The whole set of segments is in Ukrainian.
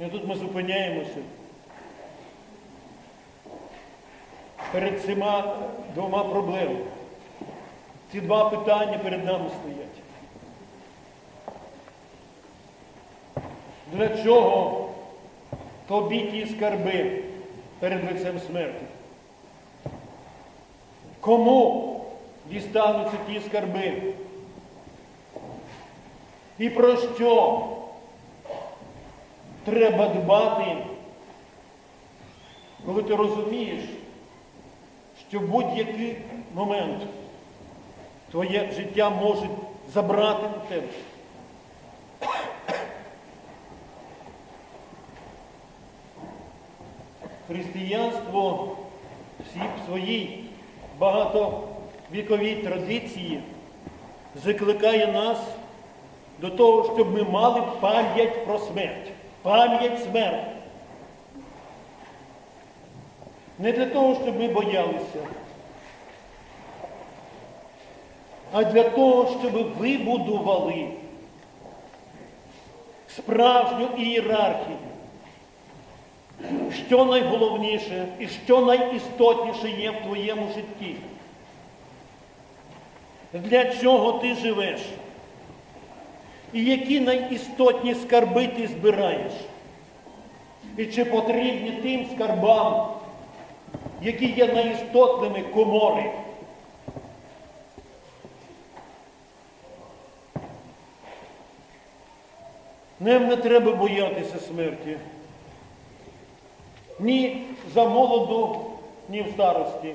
І тут ми зупиняємося. Перед цими двома проблемами. Ці два питання перед нами стоять. Для чого тобі ті скарби перед лицем смерті? Кому дістануться ті скарби? І про що треба дбати, коли ти розумієш, що будь-який момент твоє життя може забрати у тебе. Християнство всі в своїй багатовіковій традиції закликає нас до того, щоб ми мали пам'ять про смерть. Пам'ять смерті. Не для того, щоб ми боялися, а для того, щоб вибудували справжню ієрархію. Що найголовніше і що найістотніше є в твоєму житті? Для чого ти живеш? І які найістотні скарби ти збираєш? І чи потрібні тим скарбам, які є найістотними комори? Нам не треба боятися смерті. Ні за молоду, ні в старості.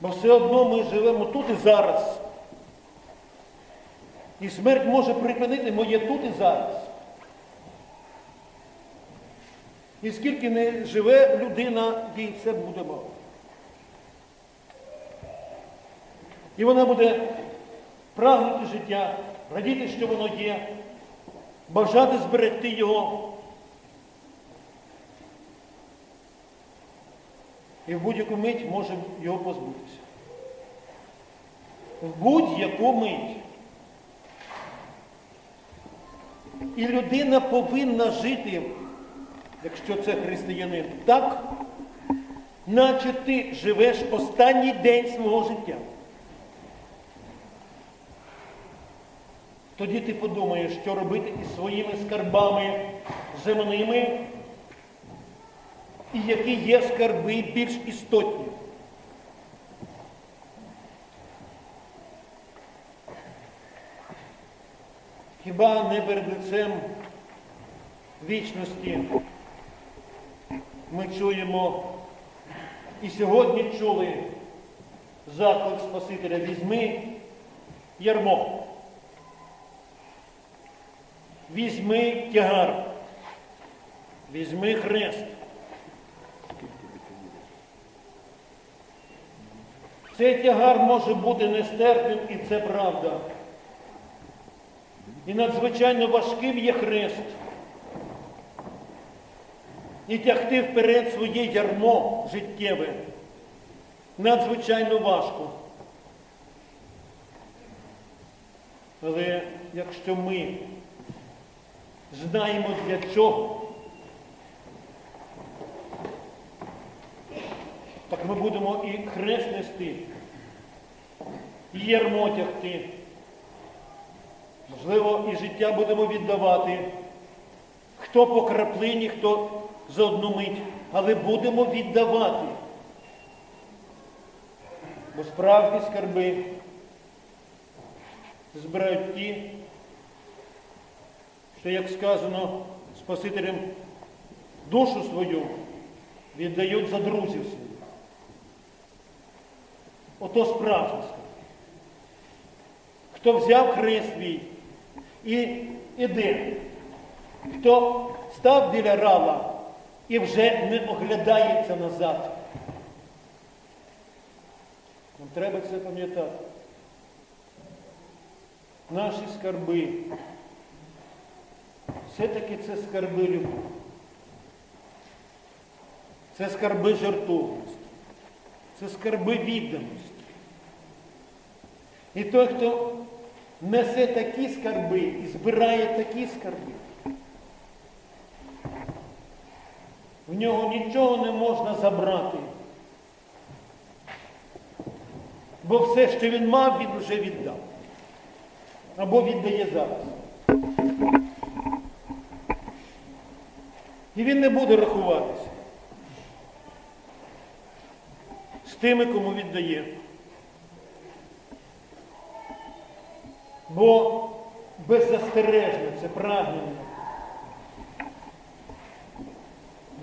Бо все одно ми живемо тут і зараз. І смерть може припинити моє тут і зараз. І скільки не живе людина, їй це буде мало. І вона буде прагнути життя, радіти, що воно є, бажати зберегти його. І в будь-яку мить може його позбутися. В будь-яку мить. І людина повинна жити, якщо це християнин, так, наче ти живеш останній день свого життя. Тоді ти подумаєш, що робити із своїми скарбами земними, і які є скарби більш істотні. Хіба не перед лицем вічності ми чуємо і сьогодні чули заклик Спасителя візьми ярмо, візьми тягар, візьми хрест. Цей тягар може бути нестерпним, і це правда. І надзвичайно важким є хрест. І тягти вперед своє ярмо життєве. Надзвичайно важко. Але якщо ми знаємо для чого, так ми будемо і хрест нести, і ярмо тягти. Можливо, і життя будемо віддавати, хто по краплині, хто за одну мить, але будемо віддавати. Бо справжні скарби збирають ті, що, як сказано Спасителем, душу свою віддають за друзів своїх. Ото справжні скарби. Хто взяв хрест свій і іде, хто став біля рава і вже не оглядається назад. Нам треба це пам'ятати. Наші скарби. Все-таки це скарби любові. Це скарби жертовності. Це скарби відданості. І той, хто несе такі скарби і збирає такі скарби, В нього нічого не можна забрати. Бо все, що він мав, він вже віддав. Або віддає зараз. І він не буде рахуватися з тими, кому віддає. Бо беззастережне це прагнення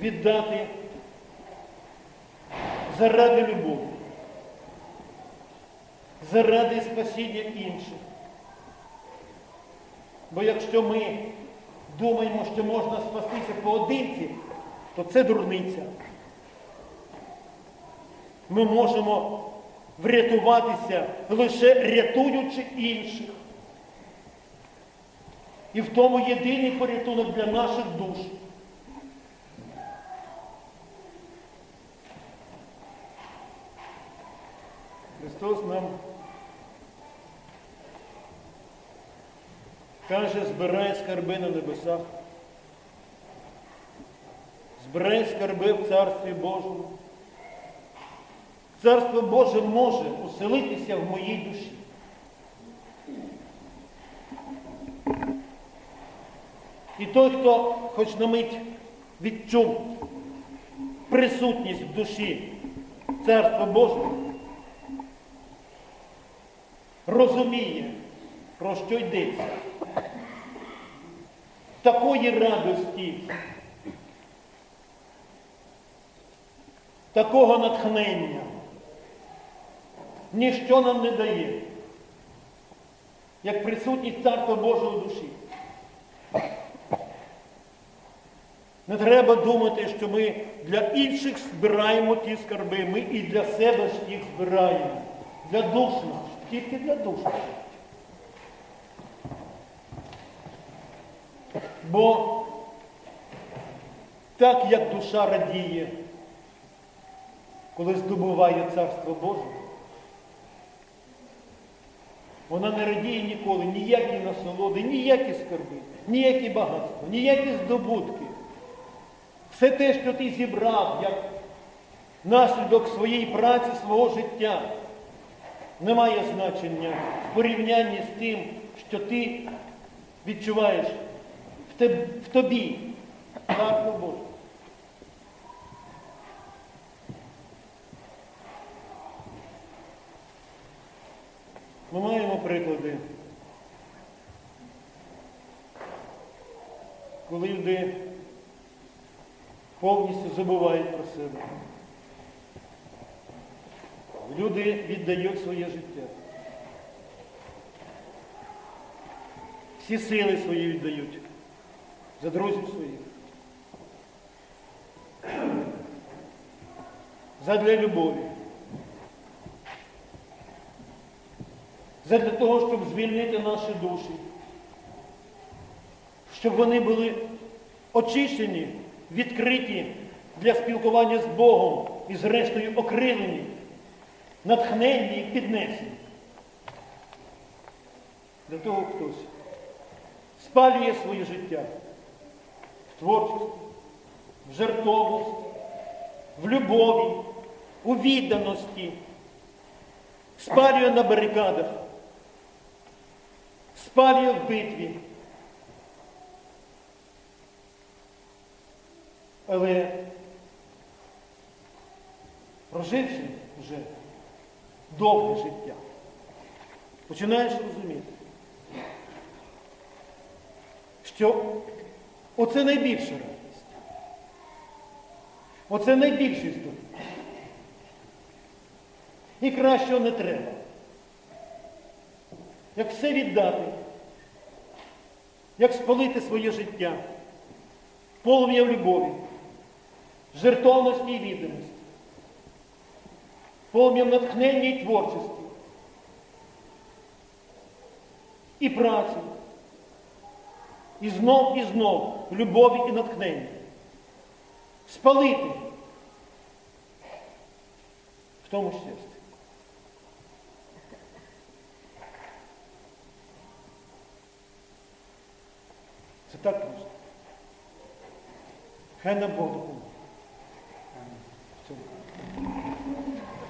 віддати заради любові, заради спасіння інших. Бо якщо ми думаємо, що можна спастися поодинці, то це дурниця. Ми можемо врятуватися лише рятуючи інших. І в тому єдиний порятунок для наших душ. Христос нам каже, збирай скарби на небесах, збирай скарби в Царстві Божому. Царство Боже може оселитися в моїй душі. І той, хто хоч на мить відчув присутність в душі Царства Божого, розуміє, про що йдеться. Такої радості, такого натхнення ніщо нам не дає, як присутність Царства Божого душі. Не треба думати, що ми для інших збираємо ті скарби, ми і для себе ж їх збираємо. Для душ наших, тільки для душ. наших. Бо так як душа радіє, коли здобуває Царство Боже, вона не радіє ніколи ніякі насолоди, ніякі скарби, ніякі багатства, ніякі здобутки. Все те, що ти зібрав як наслідок своєї праці, свого життя, не має значення в порівнянні з тим, що ти відчуваєш в, теб- в тобі. Царство Боже. Ми маємо приклади, коли люди повністю забувають про себе. Люди віддають своє життя. Всі сили свої віддають за друзів своїх. Задля любові. Задля того, щоб звільнити наші душі. Щоб вони були очищені, відкриті для спілкування з Богом і зрештою окрилені, натхненні і піднесені. Для того хтось спалює своє життя в творчості, в жертовності, в любові, у відданості, спалює на барикадах, спалює в битві. Але проживши вже довге життя, починаєш розуміти, що оце найбільша радість. Оце найбільший здобуток. І кращого не треба. Як все віддати, як спалити своє життя, полум'я в любові, жертовності і відданості, полум'ям натхнення і творчості, і праці, і знов і знов любові і натхненні. Спалити в тому щастя. Це так просто. Хай нам Бог. В цьому.